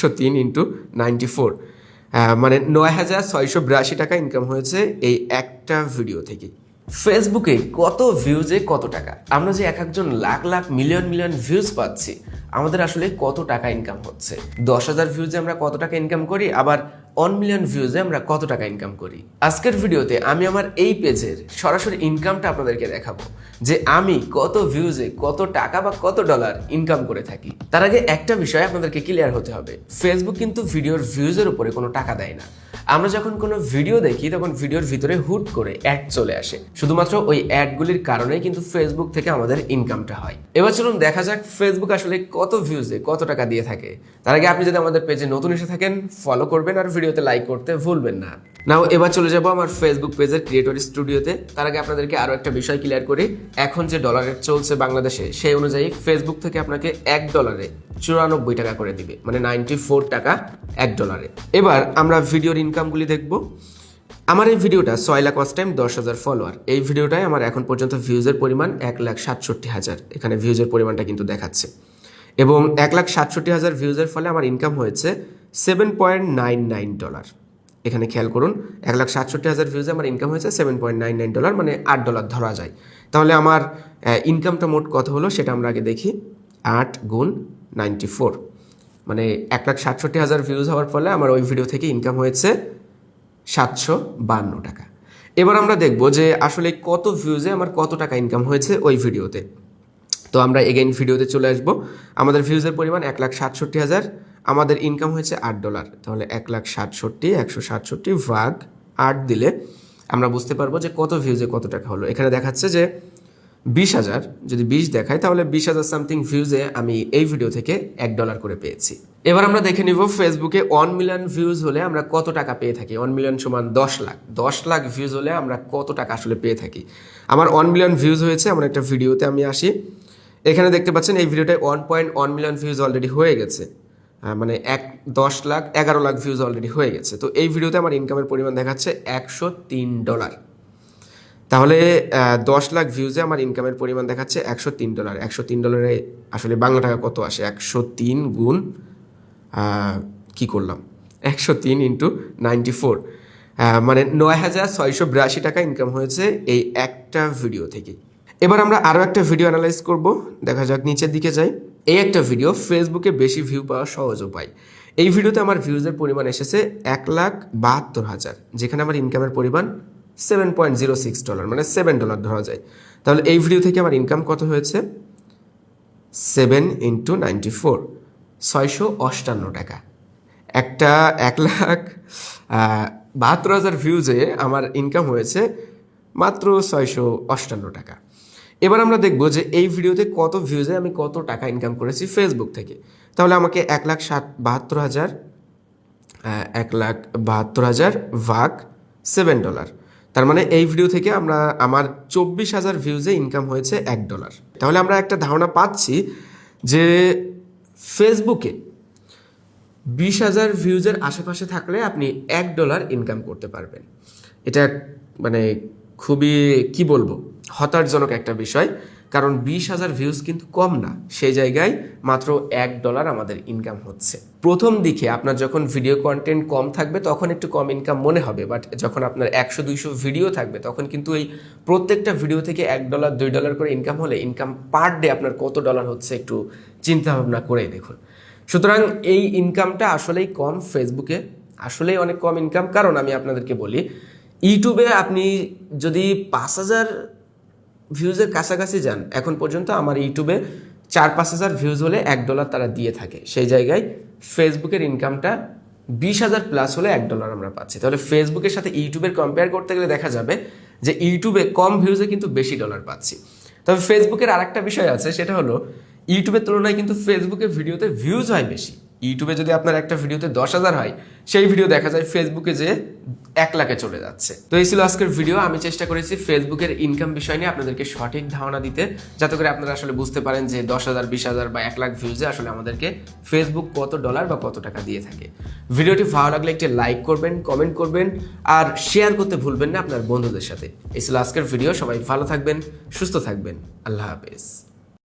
একশো তিন into ninety four মানে নয় হাজার ছয়শো বিরাশি টাকা ইনকাম হয়েছে এই একটা ভিডিও থেকে। ফেসবুকে কত ভিউজে কত টাকা? আমরা যে এক একজন lakh lakh million million views পাচ্ছি, আমাদের আসলে কত টাকা ইনকাম হচ্ছে? দশ হাজার ভিউজে আমরা কত টাকা ইনকাম করি? আবার ওয়ান মিলিয়ন ভিউজে আমরা কত টাকা ইনকাম করি? আজকের ভিডিওতে আমি আমার এই পেজের সরাসরি ইনকামটা আপনাদেরকে দেখাবো, যে আমি কত ভিউজে কত টাকা বা কত ডলার ইনকাম করে থাকি। তার আগে একটা বিষয় আপনাদেরকে ক্লিয়ার হতে হবে ফেসবুক কিন্তু ভিডিওর ভিউজের উপরে কোনো টাকা দেয় না। আমরা যখন কোনো ভিডিও দেখি, তখন ভিডিওর ভিতরে হুট করে অ্যাড চলে আসে। শুধুমাত্র ওই অ্যাডগুলির কারণে কিন্তু ফেসবুক থেকে আমাদের ইনকামটা হয়। এবার চলুন দেখা যাক ফেসবুক আসলে কত ভিউজে কত টাকা দিয়ে থাকে। তার আগে আপনি যদি আমাদের পেজে নতুন এসে থাকেন ফলো করবেন আর ভিডিওতে লাইক করতে ভুলবেন না। নাও এবার চলে যাব আমার ফেসবুক পেজের ক্রিয়েটর স্টুডিওতে তার আগে আপনাদেরকে আরও একটা বিষয় ক্লিয়ার করি। এখন যে ডলার চলছে বাংলাদেশে, সেই অনুযায়ী ফেসবুক থেকে আপনাকে এক ডলারে চুরানব্বই টাকা করে দিবে। মানে নাইনটি ফোর টাকা এক ডলারে এবার আমরা ভিডিওর ইনকামগুলি দেখব। আমার এই ভিডিওটা ছয় লাখ ওয়াচ টাইম দশ হাজার ফলোয়ার এই ভিডিওটায় আমার এখন পর্যন্ত ভিউজের পরিমাণ এক লাখ সাতষট্টি হাজার। এখানে ভিউজের পরিমাণটা কিন্তু দেখাচ্ছে। এবং এক লাখ সাতষট্টি হাজার ভিউজের ফলে আমার ইনকাম হয়েছে seven point nine nine dollar এখানে খেয়াল করুন, এক লাখ সাতষট্টি হাজার ভিউজে আমার ইনকাম হয়েছে seven point nine nine dollar মানে আট ডলার ধরা যায়। তাহলে আমার ইনকামটা মোট কত হলো সেটা আমরা আগে দেখি। আট গুণ নাইনটি ফোর মানে এক লাখ সাতষট্টি হাজার ভিউজ হওয়ার ফলে আমার ওই ভিডিও থেকে ইনকাম হয়েছে সাতশো বান্ন টাকা। এবার আমরা দেখব যে আসলে কত ভিউজে আমার কত টাকা ইনকাম হয়েছে ওই ভিডিওতে তো। আমরা এগেইন ভিডিওতে চলে আসব। আমাদের ভিউজের পরিমাণ এক লাখ সাতষট্টি হাজার আমাদের ইনকাম হয়েছে আট ডলার তাহলে এক লাখ সাতষট্টি, একশো সাতষট্টি ভাগ আট দিলে আমরা বুঝতে পারব যে কত ভিউজে কত টাকা হলো। এখানে দেখাচ্ছে যে বিশ হাজার, যদি বিশ দেখায় তাহলে বিশ হাজার সামথিং ভিউজে আমি এই ভিডিও থেকে এক ডলার করে পেয়েছি। এবার আমরা দেখে নিব ফেসবুকে ওয়ান মিলিয়ন ভিউজ হলে আমরা কত টাকা পেয়ে থাকি। ওয়ান মিলিয়ন সমান দশ লাখ দশ লাখ ভিউজ হলে আমরা কত টাকা আসলে পেয়ে থাকি? আমার ওয়ান মিলিয়ন ভিউজ হয়েছে আমার একটা ভিডিওতে আমি আসি। এখানে দেখতে পাচ্ছেন এই ভিডিওটায় one point one million views already হয়ে গেছে। মানে এক দশ লাখ, এগারো লাখ ভিউজ অলরেডি হয়ে গেছে। তো এই ভিডিওতে আমার ইনকামের পরিমাণ দেখাচ্ছে একশো তিন ডলার তাহলে দশ লাখ ভিউজে আমার ইনকামের পরিমাণ দেখাচ্ছে একশো তিন ডলার একশো তিন ডলারে আসলে বাংলা টাকা কত আসে? একশো তিন গুণ কী করলাম? একশো তিন ইন্টু নাইনটি ফোর মানে নয় হাজার ছয়শো বিরাশি টাকা ইনকাম হয়েছে এই একটা ভিডিও থেকে। এবার আমরা আরও একটা ভিডিও অ্যানালাইজ করব। দেখা যাক নিচের দিকে যাই। এই একটা ভিডিও ফেসবুকে বেশি ভিউ পাওয়া সহজ উপায়। এই ভিডিওতে আমার ভিউজের পরিমাণ এসেছে এক লাখ বাহাত্তর হাজার, যেখানে আমার ইনকামের পরিমাণ seven point zero six dollar মানে সেভেন ডলার ধরা যায়। তাহলে এই ভিডিও থেকে আমার ইনকাম কত হয়েছে? সেভেন ইন্টু নাইনটি ফোর ছয়শো অষ্টান্ন টাকা। একটা এক লাখ বাহাত্তর হাজার ভিউজে আমার ইনকাম হয়েছে মাত্র ছয়শো অষ্টান্ন টাকা। এবার আমরা দেখব যে এই ভিডিওতে কত ভিউজে আমি কত টাকা ইনকাম করেছি ফেসবুক থেকে। তাহলে আমাকে এক লাখ সাত বাহাত্তর হাজার এক লাখ বাহাত্তর হাজার ভাগ সেভেন ডলার তার মানে এই ভিডিও থেকে আমরা, আমার চব্বিশ হাজার ভিউজে ইনকাম হয়েছে এক ডলার তাহলে আমরা একটা ধারণা পাচ্ছি যে ফেসবুকে বিশ হাজার ভিউজের আশেপাশে থাকলে আপনি এক ডলার ইনকাম করতে পারবেন। এটা মানে খুবই, কি বলব? হতাশজনক একটা বিষয়, কারণ বিশ হাজার ভিউজ কিন্তু কম না। সেই জায়গায় মাত্র এক ডলার আমাদের ইনকাম হচ্ছে। প্রথম দিকে আপনার যখন ভিডিও কন্টেন্ট কম থাকবে, তখন একটু কম ইনকাম মনে হবে। বাট যখন আপনার একশো, দুইশো ভিডিও থাকবে, তখন কিন্তু এই প্রত্যেকটা ভিডিও থেকে এক ডলার দুই ডলার করে ইনকাম হলে ইনকাম পার ডে আপনার কত ডলার হচ্ছে একটু চিন্তা ভাবনা করে দেখুন। সুতরাং এই ইনকামটা আসলেই কম ফেসবুকে আসলেই অনেক কম ইনকাম কারণ আমি আপনাদেরকে বলি ইউটিউবে আপনি যদি পাঁচ হাজার ভিউজের কাছাকাছি যান, এখন পর্যন্ত আমার ইউটিউবে চার পাঁচ হাজার ভিউজ হলে এক ডলার তারা দিয়ে থাকে। সেই জায়গায় ফেসবুকের ইনকামটা বিশ হাজার প্লাস হলে এক ডলার আমরা পাচ্ছি। তাহলে ফেসবুকের সাথে ইউটিউবের কম্পেয়ার করতে গেলে দেখা যাবে যে ইউটিউবে কম ভিউজে কিন্তু বেশি ডলার পাচ্ছি। তবে ফেসবুকের আরেকটা বিষয় আছে, সেটা হলো, ইউটিউবের তুলনায় কিন্তু ফেসবুকে ভিডিওতে ভিউজ হয় বেশি। ইউটিউবে যদি আপনার একটা ভিডিওতে দশ হাজার হয়, সেই ভিডিও দেখা যায় ফেসবুকে যে এক লাখে চলে যাচ্ছে। তো এই ছিল আজকের ভিডিও। আমি চেষ্টা করেছি ফেসবুকের ইনকাম বিষয় নিয়ে আপনাদেরকে সঠিক ধারণা দিতে, যাতে করে আপনারা আসলে বুঝতে পারেন যে দশ হাজার, বিশ হাজার বা এক লাখ ভিউজে আসলে আমাদেরকে ফেসবুক কত ডলার বা কত টাকা দিয়ে থাকে। ভিডিওটি ভালো লাগলে একটি লাইক করবেন কমেন্ট করবেন, আর শেয়ার করতে ভুলবেন না আপনার বন্ধুদের সাথে। এই ছিল আজকের ভিডিও সবাই ভালো থাকবেন, সুস্থ থাকবেন। আল্লাহ হাফেজ।